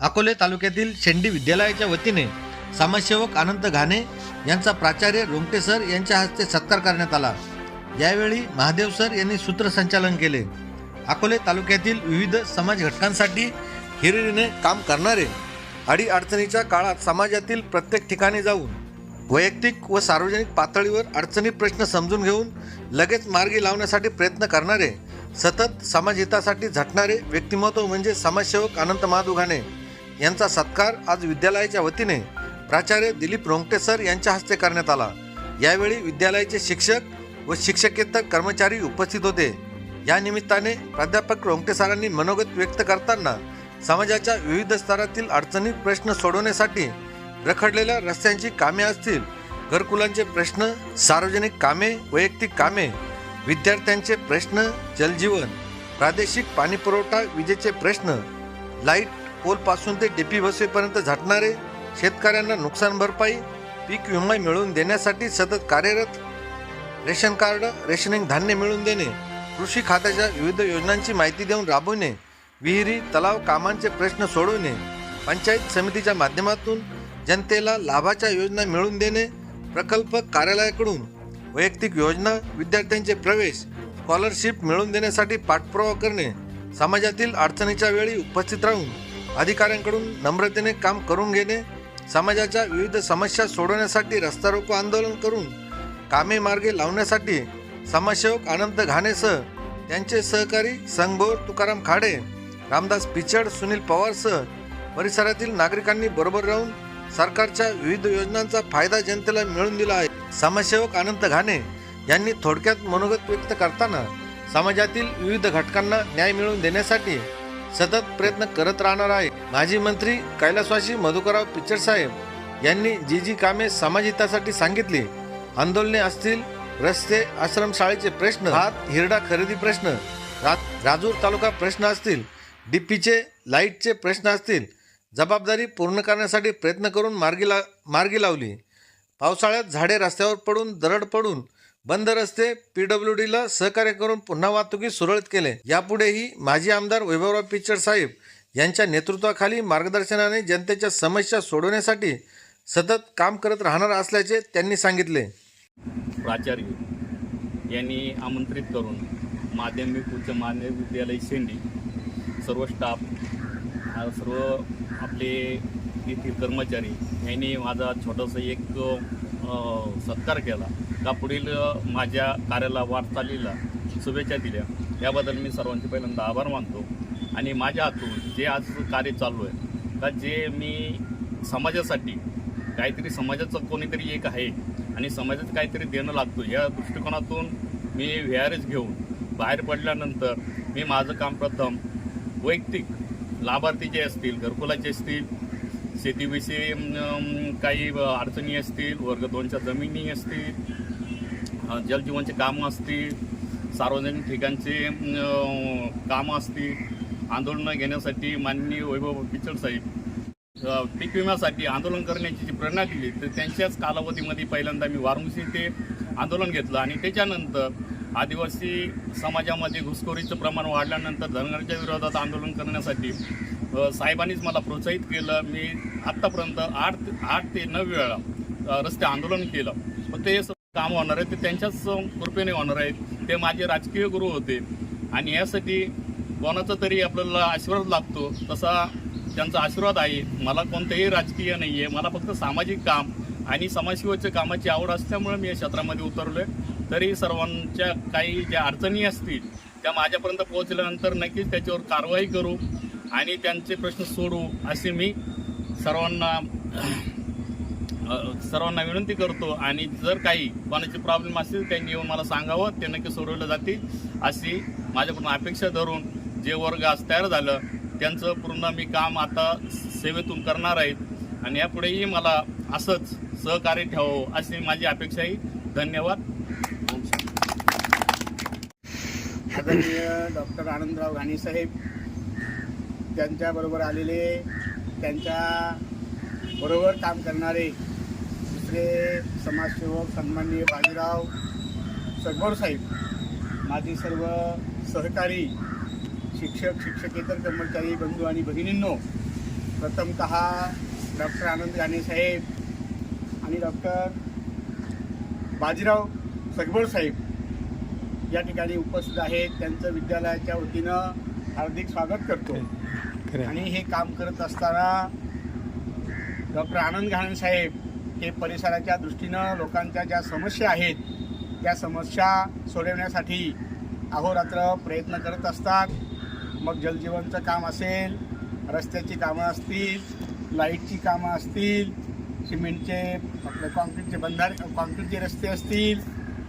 अकोले तालुक्यातील शेंडी विद्यालयाच्या वतीने समाजसेवक अनंत घाणे यांचा प्राचार्य रोंगटे सर यांच्या हस्ते सत्कार करण्यात आला. यावेळी महादेव सर यांनी सूत्रसंचालन केले. अकोले तालुक्यातील विविध समाज घटकांसाठी हिरिरीने काम करणारे अडीअडचणीच्या काळात समाजातील प्रत्येक ठिकाणी जाऊन वैयक्तिक व सार्वजनिक पातळीवर अडचणी प्रश्न समजून घेऊन लगेच मार्गी लावण्यासाठी प्रयत्न करणारे सतत समाजहितासाठी झटणारे व्यक्तिमत्व म्हणजे समाजसेवक अनंत महादुघाने घाणे. यांचा सत्कार आज विद्यालयाच्या वतीने प्राचार्य दिलीप रोंगटे सर यांच्या हस्ते करण्यात आला. यावेळी विद्यालयाचे शिक्षक व शिक्षकेतर कर्मचारी उपस्थित होते. या निमित्ताने प्राध्यापक रोंगटे सरांनी मनोगत व्यक्त करताना समाजाच्या विविध स्तरातील अडचणी प्रश्न सोडवण्यासाठी रखडलेल्या रस्त्यांची कामे असतील घरकुलांचे प्रश्न सार्वजनिक कामे वैयक्तिक कामे विद्यार्थ्यांचे प्रश्न जलजीवन प्रादेशिक पाणीपुरवठा विजेचे प्रश्न लाइट पोलपासून ते डीपी बसेपर्यंत झटणारे शेतकऱ्यांना नुकसान भरपाई पीक विमा मिळवून देण्यासाठी सतत कार्यरत रेशन कार्ड रेशनिंग धान्य मिळवून देणे कृषी खात्याच्या विविध योजनांची माहिती देऊन राबवणे विहिरी तलाव कामांचे प्रश्न सोडवणे पंचायत समितीच्या माध्यमातून जनतेला लाभाच्या योजना मिळवून देणे प्रकल्प कार्यालयाकडून वैयक्तिक योजना विद्यार्थ्यांचे प्रवेश स्कॉलरशिप मिळवून देण्यासाठी पाठपुरावा करणे समाजातील अडचणीच्या वेळी उपस्थित राहून अधिकाऱ्यांकडून नम्रतेने काम करून घेणे समाजाच्या विविध समस्या सोडवण्यासाठी रस्ता रोको आंदोलन करून कामे मार्गे लावण्यासाठी समाजसेवक आनंद घाणेसह त्यांचे सहकारी संगभोर तुकाराम खाडे रामदास पिचड सुनील पवारसह परिसरातील नागरिकांनी बरोबर राहून सरकारच्या विविध योजनांचा फायदा जनतेला मिळवून दिला आहे. समाजसेवक आनंद घाणे यांनी थोडक्यात मनोगत व्यक्त करताना समाजातील विविध घटकांना न्याय मिळवून देण्यासाठी सतत प्रयत्न करत राहणार आहे. माजी मंत्री कैलासवासी मधुकरराव पिक्चर साहेब यांनी जी जी कामे समाजहितासाठी सांगितली. आंदोलने असतील रस्ते आश्रमशाळेचे प्रश्न हात हिरडा खरेदी प्रश्न रा राजूर तालुका प्रश्न असतील डीपीचे लाईटचे प्रश्न असतील जबाबदारी पूर्ण करण्यासाठी प्रयत्न करून मार्गी ला मार्गी लावली. पावसाळ्यात झाडे रस्त्यावर पडून दरड पडून बंद रस्ते पी डब्ल्यू डीला सहकार्य करून पुन्हा वाहतुकी सुरळीत केले. यापुढेही माजी आमदार वैभवराव पिचड साहेब यांच्या नेतृत्वाखाली मार्गदर्शनाने जनतेच्या समस्या सोडवण्यासाठी सतत काम करत राहणार असल्याचे त्यांनी सांगितले. प्राचार्य यांनी आमंत्रित करून माध्यमिक उच्च माध्यमिक विद्यालय शेंडी सर्व स्टाफ सर्व आपले येथील कर्मचारी यांनी माझा छोटासा एक सत्कार केला. का पुढील माझ्या कार्याला वाटचालीला शुभेच्छा दिल्या. याबद्दल मी सर्वांचे पहिल्यांदा आभार मानतो. आणि माझ्या हातून जे आज कार्य चालू आहे का जे मी समाजासाठी काहीतरी समाजाचं कोणीतरी एक आहे आणि समाजात काहीतरी देणं लागतो या दृष्टिकोनातून मी व्ही आर एस घेऊन बाहेर पडल्यानंतर मी माझं काम प्रथम वैयक्तिक लाभार्थी जे असतील घरकुलाचे असतील शेतीविषयी काही अडचणी असतील वर्ग दोनच्या जमिनी असतील जलजीवनचे कामं असतील सार्वजनिक ठिकाणचे कामं असतील आंदोलनं घेण्यासाठी माननीय वैभव पिचड साहेब पीक विम्यासाठी आंदोलन करण्याची जी प्रेरणा दिली तर त्यांच्याच कालावधीमध्ये पहिल्यांदा मी वाराणसी ते आंदोलन घेतलं. आणि त्याच्यानंतर आदिवासी समाजामध्ये घुसखोरीचं प्रमाण वाढल्यानंतर धनगरच्या विरोधात आंदोलन करण्यासाठी साहेबांनीच मला प्रोत्साहित केलं. मी आत्तापर्यंत आठ आठ ते नऊ वेळा रस्ते आंदोलन केलं. पण ते काम होणार आहे ते त्यांच्याच कृपेने होणार आहेत. ते माझे राजकीय गुरु होते. आणि यासाठी कोणाचा तरी आपल्याला आशीर्वाद लागतो. तसा त्यांचा आशीर्वाद आहे. मला कोणतंही राजकीय नाही आहे मला फक्त सामाजिक काम आणि समाजसेवेच्या कामाची आवड असल्यामुळे मी या क्षेत्रामध्ये उतरलो आहे तरी सर्वांच्या काही ज्या अडचणी असतील त्या माझ्यापर्यंत पोहोचल्यानंतर नक्कीच त्याच्यावर कारवाई करू. आणि त्यांचे प्रश्न सोडू असे मी सर्वांना सर्वांना विनंती करतो. आणि जर काही कोणाचे प्रॉब्लेम असतील त्यांनी येऊन मला सांगावं. ते नक्की सोडवलं जातील अशी माझ्याकडून अपेक्षा धरून जे वर्ग आज तयार झालं त्यांचं पूर्ण मी काम आता सेवेतून करणार आहेत आणि यापुढेही मला असंच सहकार्य ठेवावं अशी माझी अपेक्षा आहे. धन्यवाद. आदरणीय डॉक्टर आनंदराव घाणी साहेब त्यांच्याबरोबर आलेले त्यांच्या बरोबर काम करणारे दुसरे समाजसेवक सन्माननीय बाजीराव सगोर साहेब माझे सर्व सहकारी शिक्षक शिक्षकेतर कर्मचारी बंधू आणि भगिनींनो प्रथमत डॉक्टर आनंद गाणे साहेब आणि डॉक्टर बाजीराव सगबळ साहेब या ठिकाणी उपस्थित आहेत. त्यांचं विद्यालयाच्या वतीनं हार्दिक स्वागत करतो. आणि हे काम करत असताना डॉक्टर आनंद घाणे साहेब हे परिसराच्या दृष्टीनं लोकांच्या ज्या समस्या आहेत त्या समस्या सोडवण्यासाठी अहोरात्र प्रयत्न करत असतात. मग जलजीवनचं काम असेल रस्त्याची कामं असतील लाईटची कामं असतील सिमेंटचे आपले कॉन्क्रीटचे बंधारे कॉन्क्रीटचे रस्ते असतील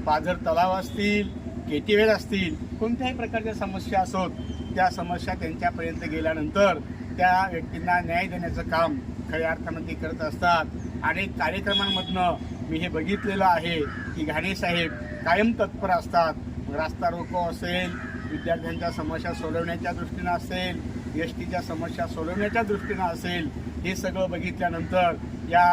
पाझर तलाव असतील केटीवेल असतील कोणत्याही प्रकारच्या समस्या असोत त्या समस्या त्यांच्यापर्यंत गेल्यानंतर त्या व्यक्तींना न्याय देण्याचं काम खऱ्या अर्थानं ते करत असतात. अनेक कार्यक्रमांमधनं मी हे बघितलेलं आहे की घाणेसाहेब कायम तत्पर असतात. रास्ता रोको असेल विद्यार्थ्यांच्या समस्या सोडवण्याच्या दृष्टीनं असेल एस टीच्या समस्या सोडवण्याच्या दृष्टीनं असेल हे सगळं बघितल्यानंतर या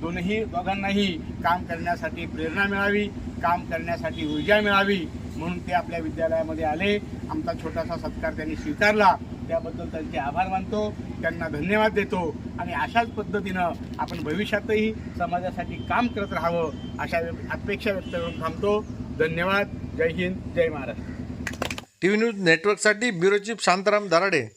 दोनही दोघांनाही काम करण्यासाठी प्रेरणा मिळावी काम करण्यासाठी ऊर्जा मिळावी म्हणून ते आपल्या विद्यालयामध्ये आले. आमचा छोटासा सत्कार त्यांनी स्वीकारला. त्याबद्दल त्यांचे आभार मानतो. त्यांना धन्यवाद देतो. आणि अशाच पद्धतीनं आपण भविष्यातही समाजासाठी काम करत राहावं अशा अपेक्षा व्यक्त करून थांबतो. धन्यवाद. जय हिंद. जय महाराष्ट्र. टी व्ही न्यूज नेटवर्कसाठी ब्युरो चीफ शांताराम दराडे.